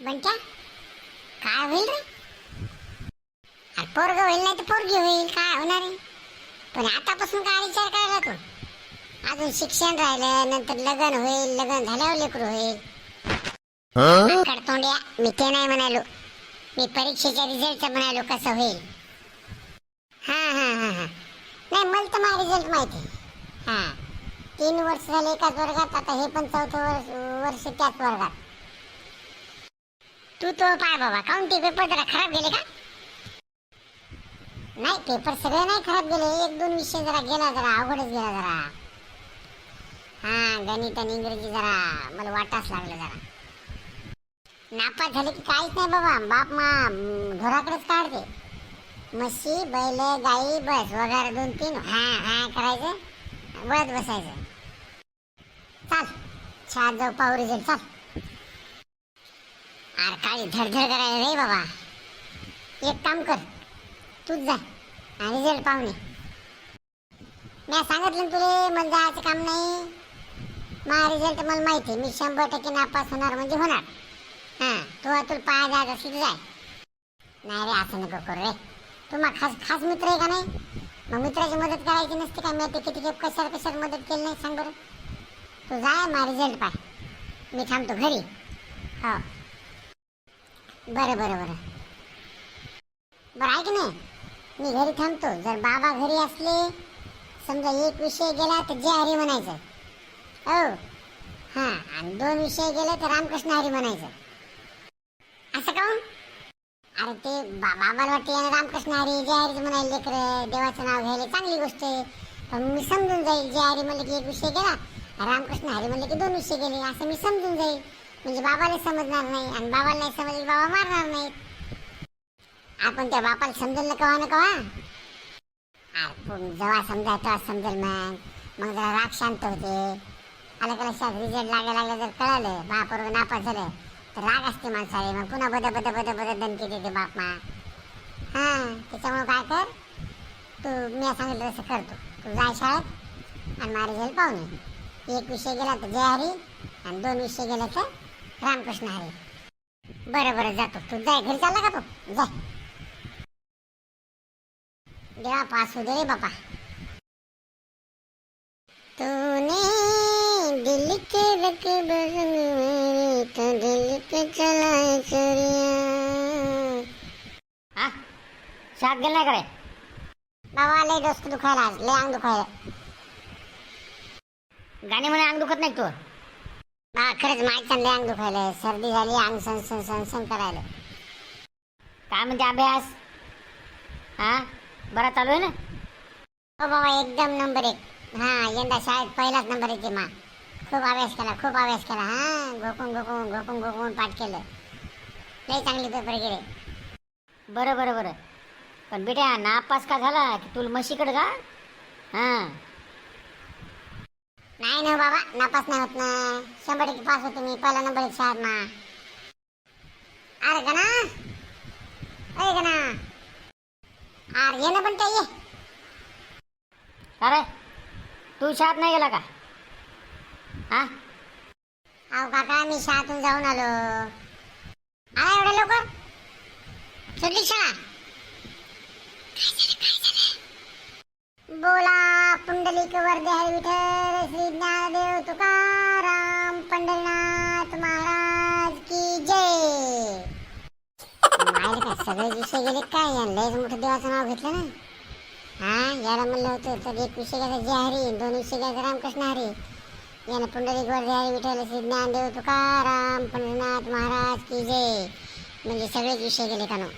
बंट्या काय होईल रे? अरे पोरग होईल नाही तर पोरगी होईल काय होणार आहे? पण आतापासून काय विचार करायला तू अजून शिक्षण राहिलं नंतर लग्न होईल लग्न झाल्यावर लेकरू होईल. कडतोंड्या मी ते नाही म्हणालो. मी परीक्षेच्या रिझल्टचं म्हणालो कसं होईल. हा हा हा हा. नाही मला तर माझा रिझल्ट माहिती आहे. हा. तीन वर्ष झाले एकाच वर्गात आता हे पण चौथं वर्ष वर्ष त्याच वर्गात. तू तो पाय बाबा काऊन ते पेपर जरा खराब गेले का? नाही पेपर सगळे नाही खराब गेले. एक दोन विषय जरा गेला जरा अवघडच गेला जरा. हा गणित आणि इंग्रजी जरा मला वाटाच लागलं जरा. नापास झाले की काहीच नाही बाबा. बाप मा घराकडेच काढते. म्हशी बैल गाई बस वगैरे दोन तीन. हा हा करायचं. वळत बसायचं. चाल. छान जाऊ पाहू रिझल्ट चाल. अरे काय धडधड करायला रे बाबा. एक काम कर तूच जा आणि रिझल्ट पाहुणे मी सांगितलं तुले मला जायचं काम नाही. माझा रिझल्ट मला माहिती आहे मी शंभर टक्के नापास होणार म्हणजे होणार. हां तू तुला पाया जायचं असेल जाय. नाही रे असं नको करू रे. तू मग खास खास मित्र आहे का नाही? मग मित्राची मदत करायची नसते का? मी तिथे किती कशाला कशाला मदत केली नाही सांग बरं. तू जाय मा रिझल्ट पाय मी थांबतो घरी. हो. बरं बरं बरं. बरं ऐक नाही मी घरी थांबतो. जर बाबा घरी असले समजा एक विषय गेला तर जय हरी म्हणायचं. हो. हां आणि दोन विषय गेले तर रामकृष्ण हरी म्हणायचं. असं का हो? अरे ते बाबाला वाटते रामकृष्ण हरी जय हरीच म्हणायला लेकर. देवाचं नाव घ्यायला चांगली गोष्ट आहे. पण मी समजून जाईल जय हरी म्हणलं की एक विषय गेला रामकृष्ण हरी म्हणलं की दोन विषय गेले असं मी समजून जाईल. म्हणजे बाबाला समजणार नाही आणि बाबाला नाही समजलं बाबा मारणार नाहीत. आपण त्या बापाला समजेल ना कवा ना कवा? आपण जेव्हा समजा तेव्हा समजेल मग. मग जरा राग शांत होते. आलं का लक्षात? रिझल्ट लागायला लागलं जर कळालं. बापावर नापास झालं. तर राग असते माणसाले. मग पुन्हा बद बद बद बद दणकी देते बाप मा. हां त्याच्यामुळे काय कर? तू मी सांगितलं तसं करतो तू. जाय शाळेत आणि माझा रिझल्ट पाहून एक विषय गेला तर जय हरी आणि दोन विषय गेले तर रामकृष्ण हरी बरं बरं जातो. तू जाय घरी चालला का तू? जाय. देवा पास दे रे बापा. तूने दिल के रकब मेरे तो दिल पे चलाए चरिया. हा? गेला नाही रे? बाबा लय डोसकं दुखायला आज. लय अंग दुखायला गाणे म्हणे अंग दुखत नाही तू. हा खरंच माहीत लय अंग दुखायला सर्दी झाली अंग सन सन सन सन करायला. काय म्हणते अभ्यास? हा? बरा चालू आहे ना? हो बाबा एकदम नंबर एक. हा यंदा शाळेत पहिलाच नंबर येते मा. खूप अभ्यास केला खूप अभ्यास केला. हा घोकून घोकून घोकून घोकून पाठ केलं. लय चांगले पेपर गेले. बरं बरं बरं. पण बेटा नापास का झाला? की तुला म्हशीकडे का? हां. नाही बाबा नापास नाही होत ना. शंभर टक्के पास होते मी पहिला नंबर एक शाळेत मा अरे गणा अरे गणा. अरे ये ना पण ते ये. का तू शाळेत नाही गेला का? हा? अहो काका मी शाळेतून जाऊन आलो. आला एवढ्या लवकर? सुटली शाळा. बोला. पुंडलिक वरदे हरी विठ्ठल श्री ज्ञानदेव तुकाराम पंढरनाथ महाराज की जय. काय सगळे विषय गेले काय? या लयच मोठं देवाचं नाव घेतलं ना. हा याला म्हणलं होतं तर एक विषय घ्यायचा जय हरी दोन विषय घ्यायचा रामकृष्ण हरी. यानं पुंडलिक वरदे हरी विठ्ठल श्री ज्ञानदेव तुकाराम पंढरनाथ महाराज की जय. म्हणजे सगळेच विषय गेले का नो?